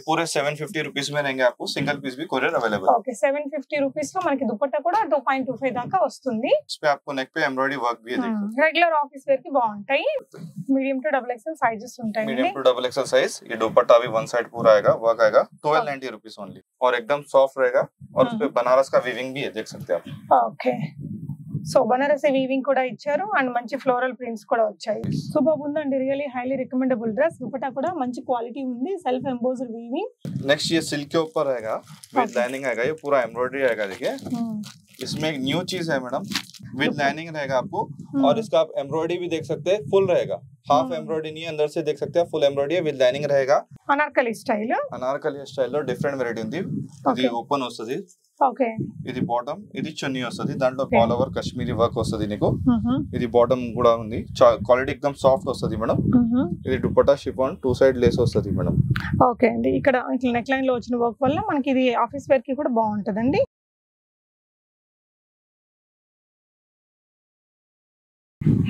पूरे seven fifty rupees में रहेंगे आपको सिंगल पीस भी courier available okay seven fifty rupees లో మనకి దుపట్టా కూడా టూ పాయింట్ టూ ఫైవ్ దాకా వస్తుంది इस पे आपको नेक पे एम्ब्रॉयडरी वर्क भी है देखो రెగ్యులర్ ఆఫీస్ వేర్ కి బాగుంటాయి medium to double XL sizes ఉంటాయండి medium to double XL size ये दुपट्टा भी वन साइड पूरा आएगा वर्क आएगा ट्वेल्व नाइनटी रुपीज ओनली और एकदम सॉफ्ट रहेगा और उस पे बनारस का वीविंग भी है देख सकते हैं आप ఓకే సో బనారసి వీవింగ్ కూడా ఇచ్చారు అండ్ మంచి ఫ్లోరల్ ప్రింట్స్ కూడా వచ్చాయి సూపర్ ఉందండి really highly recommendable dress dupatta కూడా మంచి క్వాలిటీ ఉంది సెల్ఫ్ ఎంబోజ్డ్ వీవింగ్ नेक्स्ट ये सिल्क के ऊपर रहेगा विद Okay. लाइनिंग आएगा ये पूरा एम्ब्रॉयडरी आएगा देखिए इसमें एक न्यू चीज है मैडम विद Okay. लाइनिंग रहेगा आपको और इसका आप एम्ब्रॉयडरी भी देख सकते हैं फुल रहेगा हाफ Hmm. एम्ब्रॉयडरी नहीं है अंदर से देख सकते हैं फुल एम्ब्रॉयडरी है विद लाइनिंग रहेगा అనార్కలి స్టైల్ అనార్కలి స్టైల్లో డిఫరెంట్ వెరైటీ ఉంది ఇది Okay. ఓపెన్ వస్తుంది ఓకే ఇది బాటమ్ ఇది చున్నీ వస్తుంది దాంట్లో Okay. All over Kashmiri work వస్తుంది నీకు ఇది బాటమ్ కూడా ఉంది క్వాలిటీ ఎక్దమ్ సాఫ్ట్ వస్తుంది మేడం ఇది dupatta chiffon two side lace వస్తుంది మేడం ఓకే అండి ఇక్కడ ఇట్లా నెక్ లైన్ లో వచ్చిన వర్క్ వల్ల మనకి ఇది ఆఫీస్ వేర్ కి కూడా బాగుంటదండి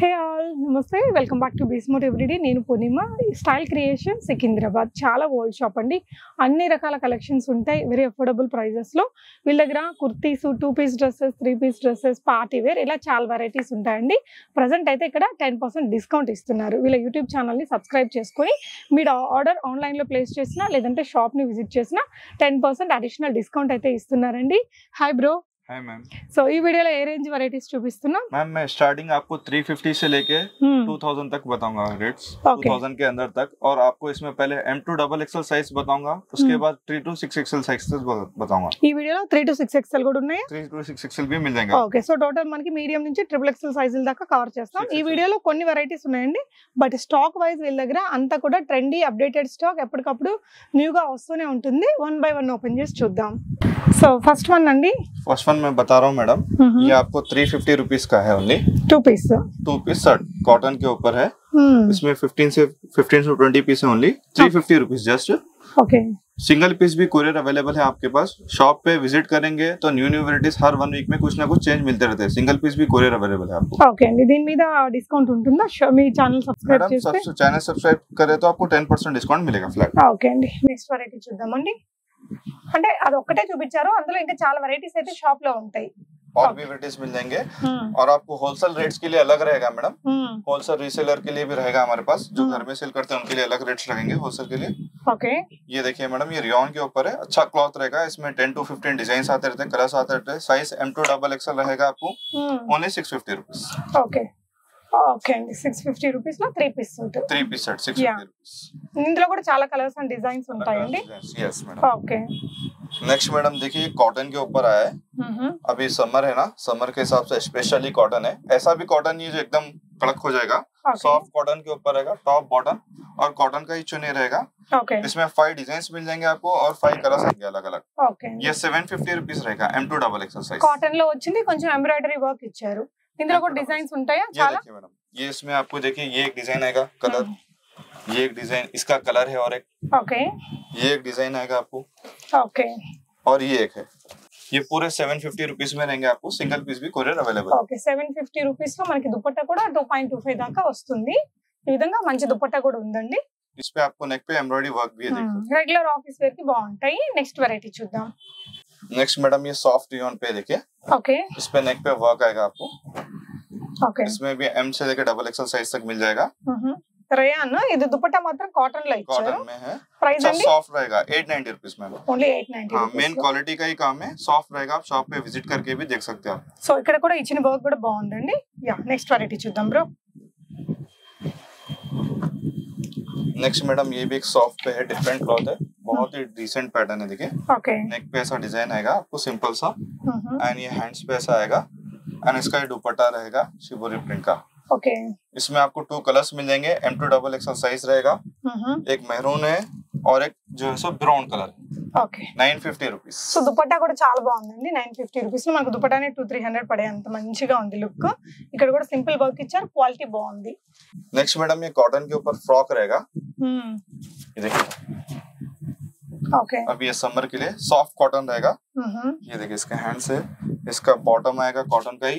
హే ఆల్ నమస్తే. వెల్కమ్ బ్యాక్ టు బీస్మోట్ ఎవ్రీడే నేను పూర్ణిమ. Style creation Secunderabad. చాలా ఓల్డ్ షాప్ అండి. అన్ని రకాల కలెక్షన్స్ ఉంటాయి. వెరీ అఫోర్డబుల్ ప్రైజెస్లో వీళ్ళ దగ్గర kurtis two piece dresses three piece dresses party wear ఇలా చాలా వెరైటీస్ ఉంటాయండి. ప్రజెంట్ అయితే ఇక్కడ టెన్ పర్సెంట్ డిస్కౌంట్ ఇస్తున్నారు. వీళ్ళ యూట్యూబ్ ఛానల్ని సబ్స్క్రైబ్ చేసుకొని మీరు ఆర్డర్ ఆన్లైన్లో ప్లేస్ చేసినా లేదంటే షాప్ని విజిట్ చేసినా టెన్ పర్సెంట్ అడిషనల్ డిస్కౌంట్ అయితే ఇస్తున్నారండి. హాయ్ బ్రో है मैम సో ఈ వీడియోలో ఏ రేంజ్ వెరైటీస్ చూపిస్తున్నాం मैम मैं स्टार्टिंग आपको 350 से लेके 2000 तक बताऊंगा रेट्स Okay. 2000 के अंदर तक और आपको इसमें पहले M to double XL size बताऊंगा उसके Hmm. बाद three to six XL size बताऊंगा ఈ వీడియోలో త్రీ టు సిక్స్ ఎక్స్ఎల్ కూడా ఉన్నాయి थ्री टू सिक्स एक्सएल भी मिल जाएंगे ఓకే సో టోటల్ మనకి మీడియం నుంచి ట్రిపుల్ ఎక్స్ఎల్ సైజుల దాకా కవర్ చేస్తాం ఈ 6XL. వీడియోలో కొన్ని వెరైటీస్ ఉన్నాయండి బట్ స్టాక్ వైజ్ వీళ్ళ దగ్గర అంతా కూడా ట్రెండీ అప్డేటెడ్ స్టాక్ ఎప్పటికప్పుడు న్యూగా వస్తూనే ఉంటుంది వన్ బై వన్ ఓపెన్ చేసి చూద్దాం సో ఫస్ట్ వన్ అండి फर्स्ट वन मैं बता रहा हूँ मैडम ये आपको थ्री फिफ्टी रुपीज का है only two piece two piece shirt cotton के ऊपर है इसमें 15 से 15 से 20 पीस है only three fifty rupees just okay single piece भी कोरियर अवेलेबल है आपके पास शॉप पे विजिट करेंगे तो न्यू न्यू वेराइटीज हर वन वीक में कुछ ना कुछ चेंज मिलते रहते हैं सिंगल पीस भी कोरियर अवेलेबल है आपको ఓకే అండి దీని మీద డిస్కౌంట్ ఉంటుందా Sure, మీ ఛానల్ సబ్స్క్రైబ్ मैडम చేస్తే सब चैनल सब्सक्राइब करे तो आपको टेन परसेंट डिस्काउंट मिलेगा फ्लैट ఓకే అండి నెక్స్ట్ వెరైటీ చూద్దామండి అంటే అది ఒక్కటే చూపించారు అందులో ఇంకా చాలా వెరైటీస్ అయితే షాప్ లో ఉంటాయి और Okay. भी वेराइटीज मिल जाएंगे और आपको होलसेल रेट्स के लिए अलग रहेगा मैडम होलसेल रीसेलर के लिए भी रहेगा हमारे पास जो हम्म। घर में सेल करते हैं उनके लिए अलग रेट्स लगेंगे होलसेल के लिए ఓకే ये देखिए मैडम ये रियोन के ऊपर है अच्छा क्लॉथ रहेगा इसमें टेन टू फिफ्टीन डिजाइन आते रहते हैं कलर्स आते रहते हैं size M to double XL रहेगा आपको only six fifty rupees okay okay అండి సిక్స్ ఫిఫ్టీ రూపీస్ లో త్రీ పీస్ ఉంటుంది three piece set six Yeah. Fifty ఇందులో కూడా చాలా కలర్స్ అండ్ డిజైన్స్ ఉంటాయండి rupees yes madam okay next madam देखिए कॉटन के ऊपर आया है अभी समर है ना समर के हिसाब से स्पेशली कॉटन है ऐसा भी कॉटन नहीं है जो एकदम कड़क हो जाएगा ఓకే सॉफ्ट कॉटन के ऊपर रहेगा टॉप बॉटम और कॉटन का ही चुने रहेगा ఓకే इसमें फाइव डिजाइन मिल जाएंगे आपको और फाइव कलर्स आएंगे अलग अलग ఓకే ये सेवन फिफ्टी रुपीज रहेगा M to double XL size cotton లో వచ్చింది కొంచెం ఎంబ్రాయిడరీ వర్క్ ఇచ్చారు ఇందులో కూడా డిజైన్స్ ఉంటాయా ये చాలా देखिए मैडम ये इसमें आपको देखिए ये एक डिजाइन आएगा कलर ये एक डिजाइन इसका कलर है और एक ఓకే ये एक डिजाइन आएगा आपको ఓకే और ये एक है ये पूरे सेवन फिफ्टी रुपीज में रहेंगे आपको सिंगल पीस भी courier available okay seven fifty rupees లో మనకి దుపట్టా కూడా టూ పాయింట్ టూ ఫైవ్ దాకా వస్తుంది ఈ విధంగా మంచి దుపట్టా కూడా ఉందండి इस पे आपको नेक पे एम्ब्रॉयडरी वर्क भी है देखो రెగ్యులర్ ఆఫీస్ వేర్ కి బాగుంటాయి నెక్స్ట్ వెరైటీ చూద్దాం नेक्स्ट मैडम ये सॉफ्ट रियोन पे देखिए ఓకే इस पे नेक पे वर्क आएगा आपको ఓకే इसमें भी एम से लेकर डबल एक्सल साइज तक मिल जाएगा రేయాన్ ఇది దుపట్టా మాత్రం కాటన్ లో ఇచ్చారు कॉटन में है ప్రైస్ अच्छा అండి सॉफ्ट रहेगा एट नाइनटी रुपीज में ఓన్లీ ఎయిట్ నైన్టీ हाँ मेन क्वालिटी का ही काम है सॉफ्ट रहेगा आप शॉप पे विजिट करके भी देख सकते हो आप సో ఇక్కడ కూడా ఇచ్చిన వర్క్ కూడా బాగుందండి యా నెక్స్ట్ వెరైటీ చూద్దాం బ్రో नेक्स्ट मैडम ये भी एक सॉफ्ट पे है डिफरेंट क्लॉथ है। बहुत ही डिसेंट पैटर्न है देखिए। Okay. नेक पे ऐसा डिज़ाइन आएगा आपको सिंपल सा। mm-hmm. एंड ये हैंड्स पे ऐसा आएगा। एंड इसका ये दुपट्टा रहेगा शिबोरी प्रिंट का। Okay okay. इसमें आपको टू कलर्स मिल जाएँगे M to double XL size रहेगा। mm-hmm. एक मेहरून है और एक जो है so brown colour okay nine fifty rupees so dupatta కూడా చాలా బాగుందండి నైన్ ఫిఫ్టీ రూపీస్ లో మనకు దుపట్టానే టూ త్రీ హండ్రెడ్ పడే అంత మంచిగా ఉంది లుక్ ఇక్కడ కూడా సింపుల్ వర్క్ ఇచ్చారు క్వాలిటీ బాగుంది नेक्स्ट मैडम ये कॉटन के ऊपर फ्रॉक रहेगा ये देखिए ఓకే अब ये समर के लिए सॉफ्ट कॉटन रहेगा ये देखिए इसका हैंड से इसका बॉटम आएगा कॉटन का ही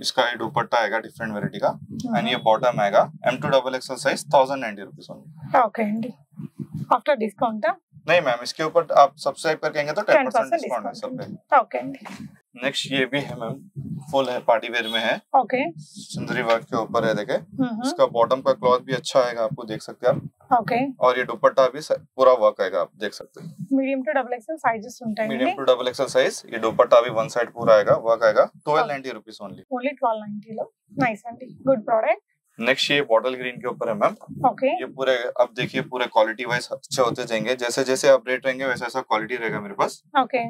इसका ये दुपट्टा आएगा डिफरेंट वेराइटी का एंड ये बॉटम आएगा M to double XL size thousand ninety rupees okay Andy after discount नहीं मैम इसके ऊपर आप सब्सक्राइब करके आएँगे तो टेन परसेंट डिस्काउंट है सब पे ओके नेक्स्ट ये भी है मैम फुल है पार्टी वेयर में है। Okay okay. सुंदरी वर्क के ऊपर है देखे। इसका बॉटम का क्लॉथ भी अच्छा आएगा आपको देख सकते हैं आप। ఓకే और ये दुपट्टा भी स- पूरा वर्क आएगा आप देख सकते हैं medium to double XL sizes ఉంటాయండి medium to double XL size ये दुपट्टा भी वन साइड पूरा आएगा वर्क आएगा twelve ninety rupees only only twelve నైన్టీలో nice అండి గుడ్ ప్రోడక్ట్ नेक्स्ट ये बॉटल ग्रीन के ऊपर है मैम ఓకే ये पूरे अब देखिए पूरे क्वालिटी वाइज अच्छे होते जाएंगे जैसे जैसे आप रेट रहेंगे वैसा वैसा क्वालिटी रहेगा मेरे पास ఓకే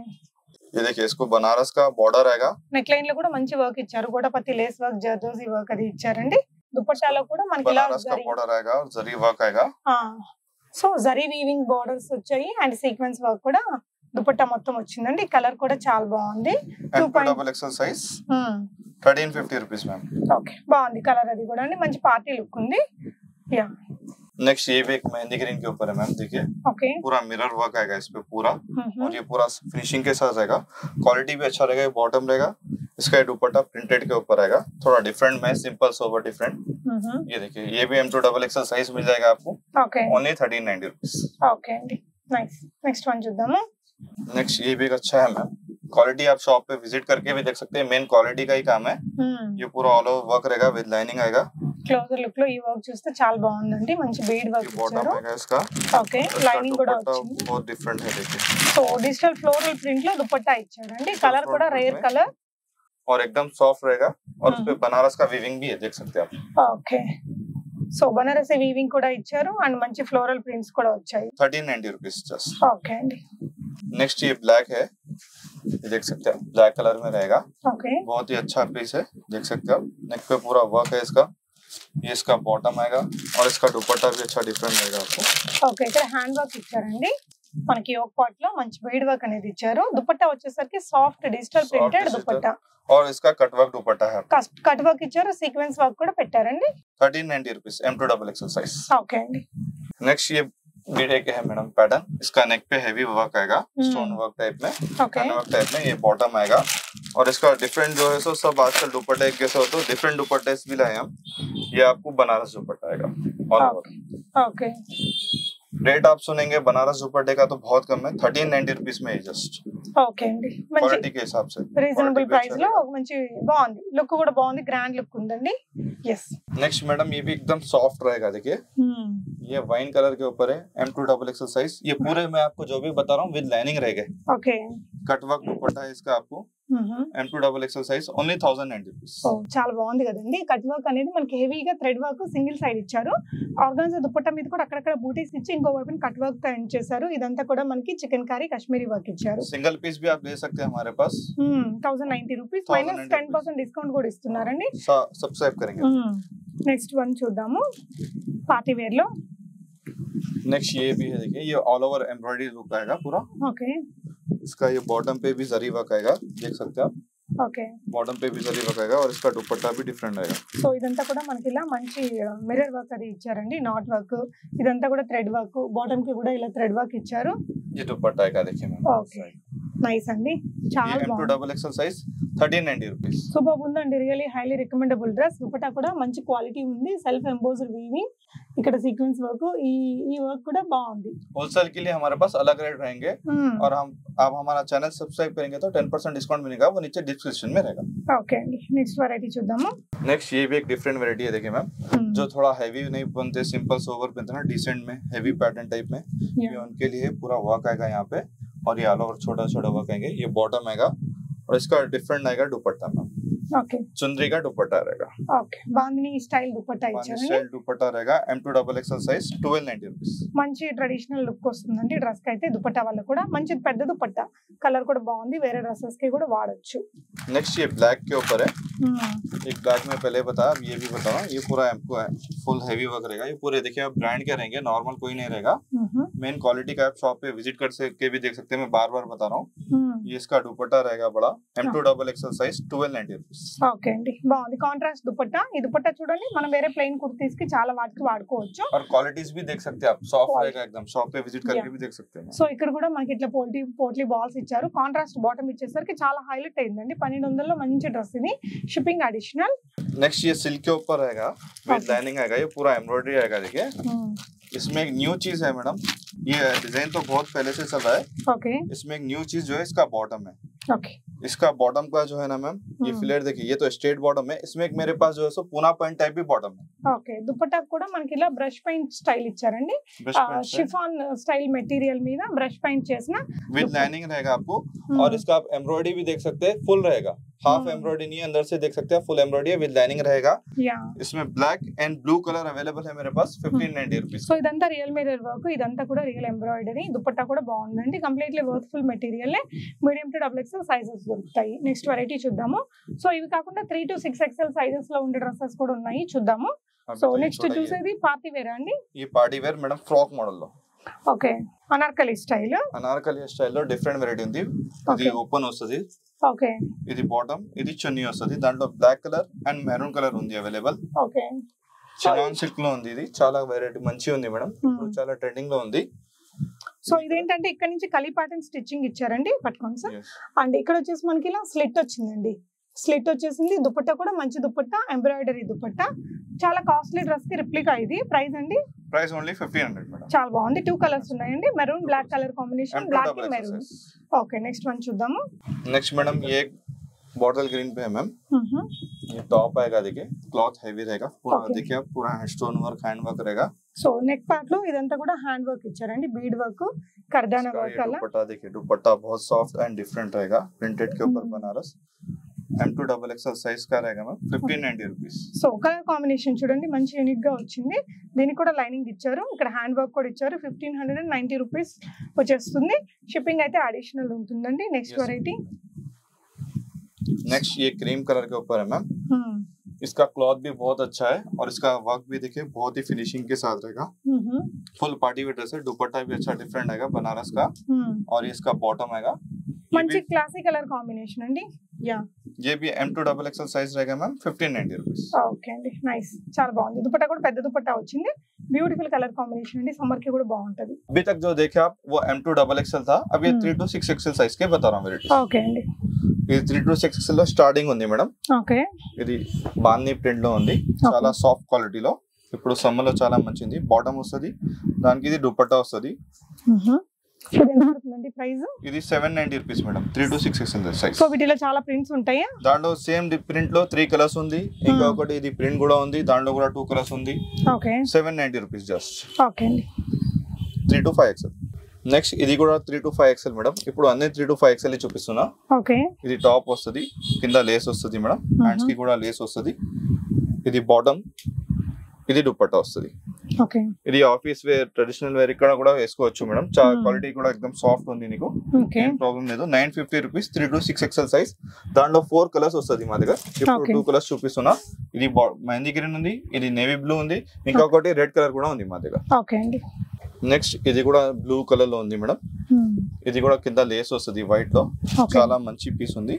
ये देखिए इसको बनारस का बॉर्डर आएगा నెక్ లైన్ లో కూడా మంచి వర్క్ ఇచ్చారు గోడపత్తి లేస్ వర్క్ జర్దోజీ వర్క్ అది ఇచ్చారండి దుపట్టాలో కూడా మనకి ఇలా बनारस का జరీ बॉर्डर आएगा और जरी वर्क आएगा సో జరీ వీవింగ్ బోర్డర్స్ వచ్చాయి అండ్ సీక్వెన్స్ వర్క్ కూడా దుపట్టా మొత్తం వచ్చిందండి కలర్ కూడా చాలా బాగుంది M to point- double XL size thirteen fifty rupees ma'am okay బాగుంది కలర్ అది కూడా అండి మంచి పార్టీ లుక్ ఉంది యా नेक्स्ट ये भी एक मेहंदी ग्रीन के ऊपर है मैम देखिए ఓకే पूरा मिरर वर्क आएगा इस पे पूरा और ये पूरा फिनिशिंग के साथ आएगा क्वालिटी भी अच्छा रहेगा ये बॉटम रहेगा इसका ये दुपट्टा प्रिंटेड के ऊपर आएगा थोड़ा डिफरेंट में सिंपल सोवर डिफरेंट ये देखिए ये भी M to double XL size मिल जाएगा आपको okay only thirteen ninety rupees okay అండి నైస్ నెక్స్ట్ వన్ చూద్దాము नेक्स्ट ये भी एक अच्छा है मैम क्वालिटी आप शॉप पे विजिट करके भी देख सकते हैं मेन क्वालिटी का ही काम है ये पूरा ऑल ओवर वर्क रहेगा विद लाइनिंग आएगा క్లోజర్ లుక్ లో ఈ వర్క్ చూస్తే చాలా బాగుందండి మంచి బీడ్ ये వర్క్ बॉटम ఇచ్చారు आएगा इसका ఓకే इसका లైనింగ్ కూడా दुपट्टा వచ్చింది बहुत डिफरेंट है देखिए సో డిజిటల్ ఫ్లోరల్ ప్రింట్ లో దుపట్టా ఇచ్చారండి కలర్ కూడా floral రేర్ print కలర్ और एकदम सॉफ्ट रहेगा और उस पे हम्म। बनारस का वीविंग भी है देख सकते हैं आप ఓకే సో బనారసి వీవింగ్ కూడా ఇచ్చారు అండ్ మంచి ఫ్లోరల్ ప్రింట్స్ కూడా వచ్చాయి thirteen ninety rupees just okay అండి नेक्स्ट ये ब्लैक है ये देख सकते हैं ब्लैक कलर में रहेगा ఓకే बहुत ही अच्छा पीस है देख सकते हैं आप नेक पे पूरा वर्क है इसका ये इसका बॉटम आएगा और इसका दुपट्टा भी अच्छा डिफरेंट रहेगा आपको ఓకే ఇక్కడ హ్యాండ్ వర్క్ ఇచ్చారండి మనకి ఒక పాట్ లో మంచి బీడ్ వర్క్ అనేది ఇచ్చారు దుపట్టా వచ్చేసరికి soft digital Soft printed digital. Dupatta और इसका कटवर्क दुपट्टा है కట్ వర్క్ ఇచ్చారు సీక్వెన్స్ వర్క్ కూడా పెట్టారండి thirteen ninety rupees M to double XL size okay అండి नेक्स्ट ये बीडे के है मैडम पैटर्न इसका नेक पे हैवी वर्क आएगा हम्म। स्टोन वर्क टाइप में ఓకే हैंड वर्क टाइप में ये बॉटम आएगा और इसका डिफरेंट जो है सो सब आजकल दुपट्टे एक जैसे हो तो डिफरेंट दुपट्टे भी लाए हम ये आपको बनारस दुपट्टा आएगा ऑल ओवर ఓకే रेट आप सुनेंगे बनारस दुपट्टे का तो बहुत कम है थर्टीन नाइनटी रुपीज में ही जस्ट ఓకే అండి మంచి क्वालिटी के हिसाब से రీజనబుల్ Quality भी ప్రైస్ अच्छा లో रहेगा। ఒక మంచి బాగుంది లుక్ కూడా బాగుంది గ్రాండ్ లుక్ ఉందండి ఎస్ नेक्स्ट मैडम ये भी एकदम सॉफ्ट रहेगा देखिए ये वाइन कलर के ऊपर है M to double XL size ये पूरे मैं आपको जो भी बता रहा हूँ विद लाइनिंग रहेगा ఓకే कटवर्क दुपट्टा है इसका आपको M to double XL size only thousand ninety rupees ఓ చాలా బాగుంది కదండి కట్ వర్క్ అనేది మనకి హెవీగా థ్రెడ్ వర్క్ సింగిల్ సైడ్ ఇచ్చారు ఆర్గాన్స్ దుపట్టా మీద కూడా అక్కడక్కడ బూటీస్ ఇచ్చి ఇంకో వైపున కట్ వర్క్ తో ఎండ్ చేశారు ఇదంతా కూడా మనకి చికెన్ కర్రీ కాశ్మీరీ వర్క్ ఇచ్చారు सिंगल पीस भी आप ले सकते हैं हमारे पास thousand ninety rupees 1090 minus ten percent discount కూడా ఇస్తున్నారండి सब्सक्राइब करेंगे నెక్స్ట్ వన్ చూద్దాము పార్టీ వేర్ లో नेक्स्ट ये भी है देखिए ये ऑल ओवर एम्ब्रॉयडरी लुक आएगा पूरा ఓకే इसका ये बॉटम पे भी जरी वर्क आएगा देख सकते हैं आप ఓకే बॉटम पे भी जरी वर्क आएगा और इसका दुपट्टा भी डिफरेंट आएगा సో ఇదంతా కూడా మనకి ఇలా మంచి మిర్రర్ వర్క్ అది ఇచ్చారండి నాట్ వర్క్ ఇదంతా కూడా థ్రెడ్ వర్క్ బాటమ్ కి కూడా ఇలా థ్రెడ్ వర్క్ ఇచ్చారు ये दुपट्टा आएगा देखिए मैम ఓకే నైస్ అండి ये చాలా एम टू బాగుంది double XL size thirteen ninety rupees super ఉందండి really highly recommendable dress dupatta కూడా మంచి క్వాలిటీ ఉంది సెల్ఫ్ ఎంబోజ్డ్ వీవింగ్ ఇక్కడ సీక్వెన్స్ వర్క్ ఈ ఈ వర్క్ కూడా బాగుంది होलसेल के लिए हमारे पास अलग रेट रहेंगे మ్మ్. और हम आप हमारा चैनल सब्सक्राइब करेंगे तो टेन परसेंट डिस्काउंट मिलेगा वो नीचे डिस्क्रिप्शन में रहेगा ఓకే అండి నెక్స్ట్ వెరైటీ చూద్దాము नेक्स्ट ये भी एक डिफरेंट वेरायटी है देखिए मैम మ్మ్. जो थोड़ा हैवी नहीं बनते सिंपल सोवर बनते ना डिसेंट में हैवी पैटर्न टाइप में ये Yeah. उनके लिए पूरा वर्क आएगा यहाँ पे और ये ऑल ओवर छोटा छोटा वर्क आएंगे ये बॉटम आएगा और इसका डिफरेंट आएगा दुपट्टा मैम ఓకే चुंदरी का दुपट्टा रहेगा ఓకే బాందిని స్టైల్ దుపట్టా ఇచ్చారండి स्टाइल दुपट्टा रहेगा M to double XL size twelve ninety rupees మంచి ట్రెడిషనల్ లుక్ వస్తుందండి డ్రెస్ కి అయితే దుపట్టా వల్ల కూడా మంచి పెద్ద దుపట్టా కలర్ కూడా బాగుంది వేరే డ్రెస్సెస్ కి కూడా వాడొచ్చు नेक्स्ट ये ब्लैक के ऊपर है एक ब्लैक में पहले बताया अब ये भी बताओ ये पूरा आपको फुल हैवी वर्क रहेगा ये पूरे देखिए आप ब्रांड के रहेंगे नॉर्मल कोई नहीं रहेगा मेन क्वालिटी का आप शॉप पे विजिट कर के भी देख सकते हैं मैं बार बार बता रहा हूँ ये इसका दुपट्टा रहेगा बड़ा M to double XL size twelve ninety rupees okay అండి బాగుంది కాంట్రాస్ట్ దుపట్టా ఈ దుపట్టా చూడండి మనం వేరే ప్లెయిన్ కుర్తీస్ కి చాలా వాటికి వాడుకోవచ్చు और क्वालिटीज भी देख सकते हैं आप सॉफ्ट Quality. रहेगा एकदम शॉप पे विजिट करके Yeah. भी देख सकते हैं సో ఇక్కడ కూడా మనకి ఇట్లా పోటీ పోట్లీ బాల్స్ ఇచ్చారు కాంట్రాస్ట్ బాటమ్ ఇచ్చేసరికి చాలా హైలైట్ అయిందండి పన్నెండు వందల్లో మంచి డ్రెస్ ఇది షిప్పింగ్ అడిషనల్ नेक्स्ट ये सिल्क के ऊपर रहेगा विद Okay. लाइनिंग आएगा ये पूरा एम्ब्रॉयडरी आएगा देखिए इसमें एक न्यू चीज है मैडम ये डिजाइन तो बहुत पहले से चल रहा है ఓకే इसमें एक न्यू चीज जो है इसका बॉटम है ఓకే इसका बॉटम का जो है ना मैम ये Hmm. फिलेट देखिए ये तो स्ट्रेट बॉटम है इसमें एक मेरे पास जो है सो पूना पॉइंट टाइप भी बॉटम है ఓకే దుపట్టాకు కూడా మనకి ఇలా బ్రష్ పెయింట్ స్టైల్ ఇచ్చారండి brush point chiffon style material మీద బ్రష్ పెయింట్ చేసిన विद लाइनिंग रहेगा आपको और इसका आप एम्ब्रॉयडरी भी देख सकते हैं फुल रहेगा हाफ Hmm. एम्ब्रॉयडरी नहीं है अंदर से देख सकते हैं फुल एम्ब्रॉयडरी है विद लाइनिंग रहेगा యా इसमें black and blue colour available है मेरे पास फिफ्टीन नाइनटी रुपीज సో ఇదంతా రియల్ మిరర్ వర్క్ ఇదంతా కూడా రియల్ ఎంబ్రాయిడరీ దుపట్టా కూడా బాగుందండి completely worthful material medium to double XL sizes దొరుకుతాయి నెక్స్ట్ వెరైటీ చూద్దాము సో ఇవి కాకుండా three to six XL sizes లో ఉండే డ్రెస్సెస్ కూడా ఉన్నాయి చూద్దాము సో నెక్స్ట్ చూసేది పార్టీ వేర్ అండి ये party wear madam frock model లో okay Anarkali style Anarkali style లో డిఫరెంట్ వెరైటీ ఉంది ఇది Okay. ఓపెన్ వస్తుంది ఓకే ఇది బాటమ్ ఇది చున్నీ వస్తుంది. దాంట్లో black colour and maroon colour ఉంది అవైలబుల్ ఓకే చినాన్ సిల్క్లో ఉంది ఇది. చాలా వెరైటీ మంచిగా ఉంది మేడం. ఇప్పుడు చాలా ట్రెండింగ్లో ఉంది. సో ఇదేంటంటే ఇక్కడ నుంచి కలి ప్యాటర్న్ స్టిచ్చింగ్ ఇచ్చారండి? పట్టుకోండి సార్. అండ్ ఇక్కడ వచ్చేసి మనకి ఇలా స్లిట్ వచ్చిందండి. స్లిట్ వచ్చేసింది దుపట్టా కూడా మంచి దుపట్టా ఎంబ్రాయిడరీ దుపట్టా చాలా కాస్ట్లీ డ్రెస్ కి రిప్లికా ఇది ప్రైస్ అండి price only fifteen hundred madam చాలా బాగుంది టూ కలర్స్ ఉన్నాయండి maroon black colour combination M to black double maroon XL okay next one చూద్దాము नेक्स्ट मैडम ये बॉटल ग्रीन पे है मैम ये टॉप आएगा देखिए क्लॉथ हैवी रहेगा पूरा Okay. देखिए आप पूरा स्टोन वर्क हैंड वर्क रहेगा సో నెక్ పార్ట్ లో ఇదంతా కూడా హ్యాండ్ వర్క్ ఇచ్చారండి బీడ్ వర్క్ కర్దానా इसका వర్క్ ये అలా दुपट्टा देखिए दुपट्टा बहुत सॉफ्ट एंड डिफरेंट रहेगा प्रिंटेड के ऊपर हम्म। Banaras M to double XL size का रहेगा ma'am fifteen ninety rupees so colour combination చూడండి మంచి యూనిక్ గా వచ్చింది దీనికి కూడా లైనింగ్ ఇచ్చారు ఇక్కడ హ్యాండ్ వర్క్ కూడా ఇచ్చారు fifteen hundred and ninety rupees వచ్చేస్తుంది షిప్పింగ్ అయితే అడిషనల్ ఉంటుందండి నెక్స్ట్ Yes. వెరైటీ नेक्स्ट ये क्रीम कलर के ऊपर है मैम इसका क्लॉथ भी बहुत अच्छा है और इसका वर्क भी देखिए बहुत ही फिनिशिंग के साथ रहेगा फुल पार्टी वेयर ड्रेस है दुपट्टा भी अच्छा डिफरेंट आएगा बनारस का और ये इसका बॉटम आएगा ये మంచి भी క్లాసీ కలర్ కాంబినేషన్ అండి యా ये भी M to double XL size रहेगा ma'am fifteen ninety rupees okay అండి నైస్ చాలా బాగుంది దుపట్టా కూడా పెద్ద దుపట్టా వచ్చింది బ్యూటిఫుల్ కలర్ కాంబినేషన్ అండి సమ్మర్ కి కూడా బాగుంటది अभी तक जो देखे आप वो एम टू डबल एक्सएल था अब ये हम्म। Three to six XL size के बता रहा हूँ वेराइटी ఓకే అండి ఇది త్రీ టు సిక్స్ ఎక్స్ఎల్ లో స్టార్టింగ్ ఉంది మేడం ఓకే ఇది బాందీ ప్రింట్ లో ఉంది చాలా సాఫ్ట్ క్వాలిటీలో ఇప్పుడు సమ్మర్ లో చాలా మంచిది బాటమ్ వస్తుంది దానికి ఇది దుపట్టా వస్తుంది ఇది ఎంత పడుతుందండి ప్రైస్? ఇది seven ninety rupees madam. Three to six XL size so వీటిలో చాలా ప్రింట్స్ ఉంటాయా? దాంట్లో సేమ్ ప్రింట్లో త్రీ కలర్స్ ఉంది. ఇంకొకటి ఇది ప్రింట్ కూడా ఉంది. దాంట్లో కూడా టూ కలర్స్ ఉంది. Okay. Seven ninety rupees just. Okay అండి. Three to five XL. Next ఇది కూడా three to five XL madam. ఇప్పుడు అన్ని త్రీ టు ఫైవ్ ఎక్స్ఎల్ చూపిస్తున్నా. ఓకే. ఇది టాప్ వస్తుంది. కింద లేస్ వస్తుంది మేడం. హ్యాండ్స్కి కూడా లేస్ వస్తుంది. ఇది బాటమ్. ఇది దుపట్టా వస్తుంది. ఇది ఆఫీస్ వేర్ ట్రెడిషనల్ వేర్ ఇక్కడ కూడా వేసుకోవచ్చు మేడం. చాలా Hmm. క్వాలిటీ కూడా ఎక్దమ్ సాఫ్ట్ ఉంది నీకు. ఏం ప్రాబ్లం లేదు. Nine fifty rupees three to six XL size దాంట్లో ఫోర్ కలర్స్ వస్తుంది మా దగ్గర. ఇప్పుడు. టూ కలర్స్ చూపిస్తున్నా. ఇది మెహందీ గ్రీన్ ఉంది ఇది నేవీ బ్లూ ఉంది ఇంకొకటి రెడ్ కలర్ కూడా ఉంది మా దగ్గర. ఓకే అండి. నెక్స్ట్ ఇది కూడా బ్లూ కలర్లో ఉంది మేడం. ఇది కూడా కింద లేస్ వస్తుంది వైట్లో. చాలా మంచి పీస్ ఉంది.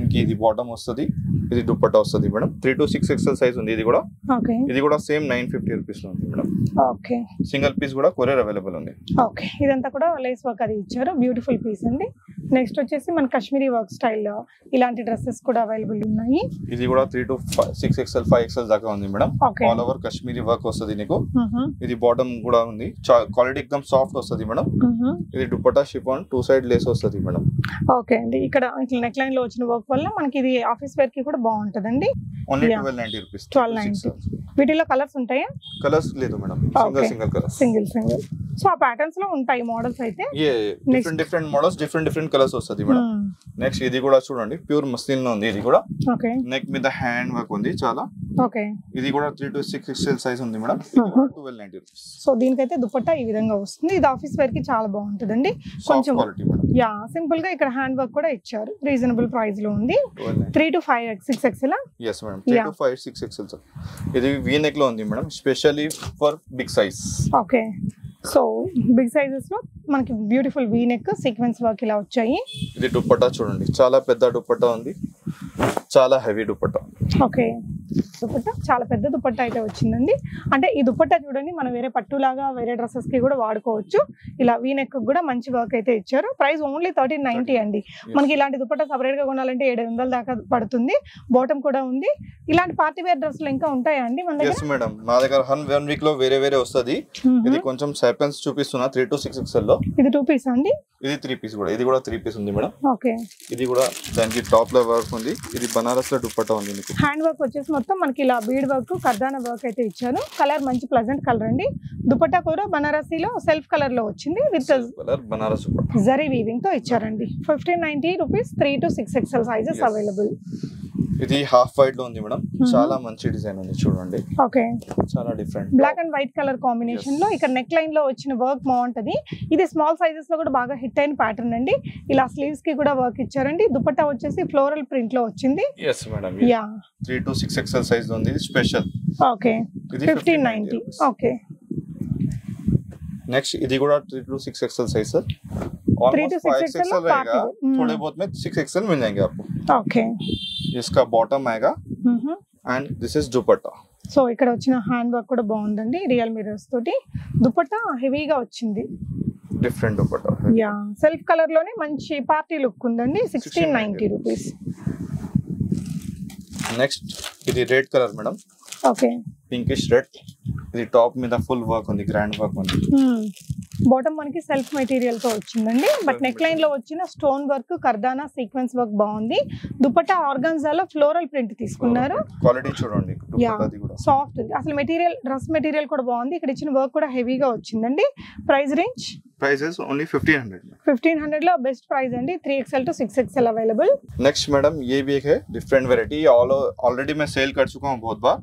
ఇంక ఇది బాటమ్ వస్తుంది. ఇది దుప్పట్టా వస్తుంది madam. Three to six XL size ఉంది ఇది కూడా. ఓకే. ఇది కూడా సేమ్ నైన్ ఫిఫ్టీ రూపీస్లో ఉంది మేడం. ఓకే. సింగిల్ పీస్ కూడా కొరియర్ అవైలబుల్ ఉంది. ఓకే. ఇదంతా కూడా లేస్ వర్క్ అది ఇచ్చారు. బ్యూటిఫుల్ పీస్ అండి. నెక్స్ట్ వచ్చేసి మన కాశ్మీరీ వర్క్ స్టైల్లో ఇలాంటి డ్రెస్సెస్ కూడా అవైలబుల్ ఉన్నాయి. ఇది కూడా three to six XL five XL దాకా ఉంది madam. All over Kashmiri work వస్తుంది నీకు. ఇది బాటమ్ కూడా ఉంది. క్వాలిటీ ఎక్దమ్ సాఫ్ట్ వస్తుంది మేడం. ఇది dupatta chiffon two side lace వస్తుంది మేడం. ఓకే అండి. ఇక్కడ ఇట్లా నెక్ లైన్లో వచ్చిన వర్క్ వల్ల మనకి ఇది ఆఫీస్ వేర్కి కూడా బాగుంటుందండి. ఓన్లీ. Twelve ninety rupees 1290. వీటిలో కలర్స్ ఉంటాయా? కలర్స్ లేదు madam. Single. Single colours single single so ఆ ప్యాటర్న్స్లో ఉంటాయి మోడల్స్ అయితే. Different different models different different colours వస్తుంది మేడం నెక్స్ట్ ఇది కూడా చూడండి ప్యూర్ మస్లిన్లో ఉంది ఇది కూడా. ఓకే నెక్ మీద హ్యాండ్ వర్క్ ఉంది చాలా. ఓకే ఇది కూడా three to six XL size ఉంది madam. Twelve ninety rupees so దీనికైతే దుపట్టా ఈ విధంగా వస్తుంది. ఇది ఆఫీస్ వేర్కి చాలా బాగుంటుందండి. సాఫ్ట్ కొంచెం క్వాలిటీ మేడం. యా సింపుల్గా ఇక్కడ హ్యాండ్ వర్క్ కూడా ఇచ్చారు. రీజనబుల్ ప్రైస్లో ఉంది. Three to five six X ఇలా yes madam three. To five six XL ఇది వీ నెక్లో ఉంది madam. Specially for big size okay so big సైజెస్లో మనకి beautiful V neck sequence work ఇలా వచ్చాయి. ఇది దుప్పట్టా చూడండి. చాలా పెద్ద దుప్పట్టా ఉంది. చాలా హెవీ దుప్పట్టా ఓకే దుపట్టా చాలా పెద్ద దుపట్టా అయితే వచ్చిందండి. అంటే ఈ దుపట్టా చూడండి మనం వేరే పట్టులాగా వేరే డ్రెస్సెస్కి కూడా వాడుకోవచ్చు. ఇలా వీ నెక్ కూడా మంచి వర్క్ అయితే ఇచ్చారు. ప్రైస్ ఓన్లీ థర్టీన్ నైన్టీ అండి. మనకి ఇలాంటి దుపట్టా సపరేట్గా కొనాలంటే ఏడు వందల దాకా పడుతుంది. బాటమ్ కూడా ఉంది. ఇలాంటి పార్టీ వేర్ డ్రెస్సులు ఇంకా ఉంటాయా అండి మన దగ్గర? మేడం మా దగ్గర వన్ వన్ వీక్లో వేరే వేరే వస్తుంది. ఇది. కొంచెం సెపెన్స్ చూపిస్తున్నా త్రీ టు సిక్స్ ఎక్స్ఎల్లో. ఇది టూ పీస్ అండి? ఇది త్రీ పీస్ కూడా. ఇది కూడా త్రీ పీస్ ఉంది మేడం ఓకే ఇది కూడా దానికి టాప్లో వర్క్ ఉంది. ఇది బనారస్లో దుప్పట్టా ఉంది మీకు. హ్యాండ్ వర్క్ వచ్చేసి మొత్తం మనకి ఇలా బీడ్ వర్క్ కర్దానా వర్క్ అయితే ఇచ్చాను. కలర్ మంచి ప్లజెంట్ కలర్ అండి. దుపట్టా కూడా బనారసీలో సెల్ఫ్ కలర్లో వచ్చింది విత్ జరీ వీవింగ్తో ఇచ్చారండి. Fifteen ninety rupees three to six XL sizes. Available ఇది హాఫ్ వైట్ లో ఉంది మేడం చాలా మంచి డిజైన్ ఉంది చూడండి ఓకే చాలా different black and white colour combination లో ఇక్కడ నెక్ లైన్ లో వచ్చిన వర్క్ బాగుంటది ఇది స్మాల్ సైజెస్ లో కూడా బాగా హిట్ అయిన ప్యాటర్న్ అండి ఇలా స్లీవ్స్ కి కూడా వర్క్ ఇచ్చారండి దుపట్టా వచ్చేసి ఫ్లోరల్ ప్రింట్ లో వచ్చింది yes madam yeah three to six XL size లో ఉంది ఇది స్పెషల్ ఓకే ఇది ఫిఫ్టీన్ నైన్టీ ఓకే नेक्स्ट ఇది కూడా 3 to 6 XL size sir Three to almost six 5 XL XL और रहेगा party wear. थोड़े हम्म। बहुत में 6 एक्सएल मिल जाएंगे आपको ఓకే इसका बॉटम आएगा and this is dupatta so ఇక్కడ వచ్చిన హ్యాండ్ వర్క్ కూడా బాగుందండి రియల్ మిరర్స్ తోటి దుపట్టా హెవీగా వచ్చింది different dupatta yeah self colour లోనే మంచి పార్టీ లుక్ ఉందండి సిక్స్టీన్ నైన్టీ రూపీస్ నెక్స్ట్ ఇది red colour madam okay pinkish red ఇది టాప్ మీద ఫుల్ వర్క్ ఉంది గ్రాండ్ వర్క్ ఉంది బాటమ్ మనకి సెల్ఫ్ మెటీరియల్తో వచ్చిందండి. బట్ నెక్ లైన్లో వచ్చిన స్టోన్ వర్క్ కర్దానా సీక్వెన్స్ వర్క్ బాగుంది. దుపట్టా ఆర్గాన్జాలో ఫ్లోరల్ ప్రింట్ తీసుకున్నారు. క్వాలిటీ చూడండి సాఫ్ట్ అసలు మెటీరియల్ డ్రెస్ మెటీరియల్ కూడా బాగుంది. ఇక్కడ ఇచ్చిన వర్క్ కూడా హెవీగా వచ్చిందండి. Price range price is only 1500 fifteen hundred లో బెస్ట్ ప్రైస్ అండి three XL to six XL available next madam ये भी एक है डिफरेंट वेरायटी ऑल ऑलरेडी मैं सेल कर चुका हूँ बहुत बार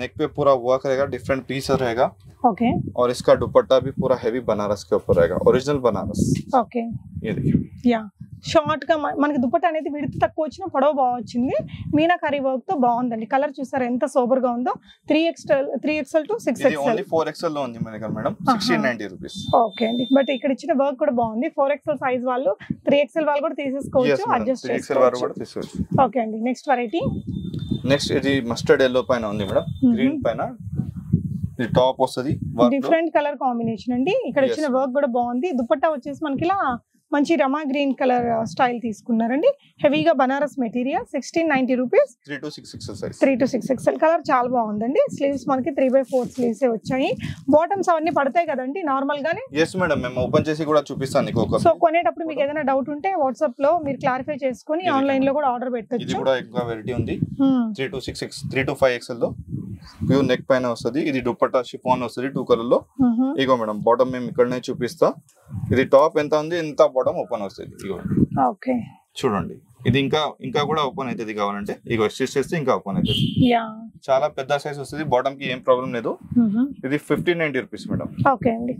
नेक पे पूरा वर्क रहेगा डिफरेंट पीस रहेगा ఓకే और इसका दुपट्टा भी पूरा हैवी बनारस के ऊपर रहेगा ओरिजिनल बनारस ఓకే ये देखिए యా షార్ట్గా మ- మనకి దుపట్టా అనేది విడత తక్కువ వచ్చిన పొడవు బాగా వచ్చింది. మీనాకరీ వర్క్తో బాగుందండి. కలర్ చూసారా ఎంత సోబర్గా ఉందో? Three XL three XL to six XL. Four ఎక్స్ఎల్లో ఉంది మేడం. ఆహా. Sixteen ninety rupees. ఓకే అండి. బట్ ఇక్కడ ఇచ్చిన వర్క్ కూడా బాగుంది. ఫోర్ ఎక్స్ఎల్ సైజ్ వాళ్ళు త్రీ ఎక్స్ఎల్ వాళ్ళు కూడా తీసేసుకోవచ్చు అడ్జస్ట్ చేసుకోవచ్చు. ఓకే అండి. Next variety? నెక్స్ట్ ఇది మస్టర్డ్ ఎల్లో పైన ఉంది మేడం. గ్రీన్ పైన. ఇది టాప్ వస్తుంది వర్క్ డిఫరెంట్ కలర్ కాంబినేషన్ అండి. ఇక్కడ ma'am. వర్క్ కూడా బాగుంది. దుపట్టా వచ్చేసి మనకి ఇలా మంచి రమా గ్రీన్ కలర్ స్టైల్ తీసుకున్నారండి. హెవీగా Banaras material sixteen ninety rupees three to six XL three to six XL colour చాలా బాగుందండి. స్లీవ్స్ మనకి త్రీ బై ఫోర్ స్లీవ్స్ వచ్చాయి. బాటమ్స్ అవన్నీ పడతాయి కదండి నార్మల్ గానే? ఎస్ మేడం మేము ఓపెన్ చేసి కూడా చూపిస్తాను సో కొనేటప్పుడు మీకు ఏదైనా డౌట్ ఉంటే వాట్సాప్లో మీరు క్లారిఫై చేసుకొని ఇది ఆన్లైన్లో కూడా ఆర్డర్ ఇది పెట్టొచ్చు కూడా ఎక్కువ వెరైటీ ఉంది. Three to six X three to five ఎక్స్ఎల్లో pure neck పైన వస్తుంది ఇది దుప్పట్టా షిఫాన్ వస్తుంది టూ కలర్లో. ఇగో మేడం బాటమ్ మేము ఇక్కడనే చూపిస్తా. ఇది టాప్ ఎంత ఉంది ఇంత బాటమ్ ఓపెన్ వస్తుంది ఇగో. ఓకే. చూడండి. ఇది ఇంకా ఇంకా కూడా ఓపెన్ అవుతుంది కావాలంటే. ఇగో స్టిచ్ చేస్తే ఇంకా ఓపెన్ అవుతుంది చాలా పెద్ద సైజ్ వస్తుంది బాటమ్కి ఏం ప్రాబ్లం లేదు. ఇది fifteen ninety rupees madam. Okay అండి.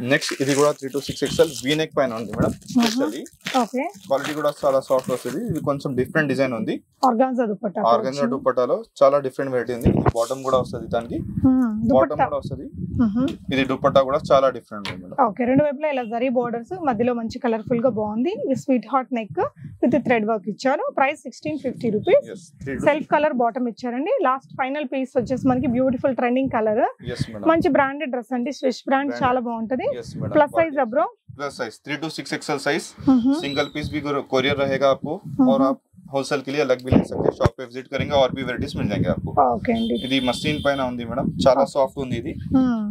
నెక్స్ట్ ఇది కూడా three to six XL V neck పైన ఉంది మేడం. స్పెషల్లీ క్వాలిటీ కూడా చాలా సాఫ్ట్ వస్తుంది. ఇది కొంచెం డిఫరెంట్ డిజైన్ ఉంది. ఆర్గాన్జా దుపట్టా దుప్పటాలో చాలా డిఫరెంట్ వెరైటీ ఉంది. బాటమ్ కూడా వస్తుంది దానికి. బాటమ్ కూడా వస్తుంది. ఇది దుప్పట్టా కూడా చాలా డిఫరెంట్ ఉంది మేడం ఓకే రెండు వైపులా ఇలా జరీ బోర్డర్స్ మధ్యలో మంచి కలర్ఫుల్ గా బాగుంది sweetheart neck with thread work ఇచ్చారు price sixteen fifty rupees yes three self colour bottom ఇచ్చారండి లాస్ట్ ఫైనల్ పీస్ వచ్చేసి మనకి beautiful trending colour yes madam మంచి బ్రాండెడ్ డ్రెస్ అండి స్విచ్ బ్రాండ్ Branded. చాలా బాగుంటది yes madam plus size अब्रो plus size three to six XL size single piece भी courier रहेगा आपको और आप होलसेल के लिए अलग भी ले सकते हैं शॉप पे विजिट करेंगे और भी वेराइटीज मिल जाएंगे आपको ఓకే అండి ఇది మస్లిన్ పైన ఉంది మేడం చాలా సాఫ్ట్ ఉంది ఇది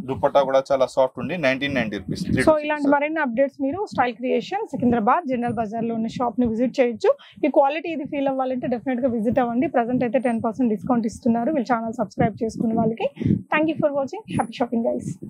దుపట్టా కూడా చాలా సాఫ్ట్ ఉంది నైన్టీన్ నైన్టీ రూపీస్ సో ఇలాంటి మరిన్ని అప్డేట్స్ మీరు స్టైల్ క్రియేషన్ సికింద్రాబాద్ జనరల్ బజార్లో ఉన్న షాప్ని విజిట్ చేయొచ్చు. ఈ క్వాలిటీ ఇది ఫీల్ అవ్వాలంటే డెఫినెట్గా విజిట్ అవ్వండి. ప్రజెంట్ అయితే టెన్ పర్సెంట్ డిస్కౌంట్ ఇస్తున్నారు. వీళ్ళు ఛానల్ సబ్స్క్రైబ్ చేసుకున్న వాళ్ళకి. Thank you for watching happy shopping guys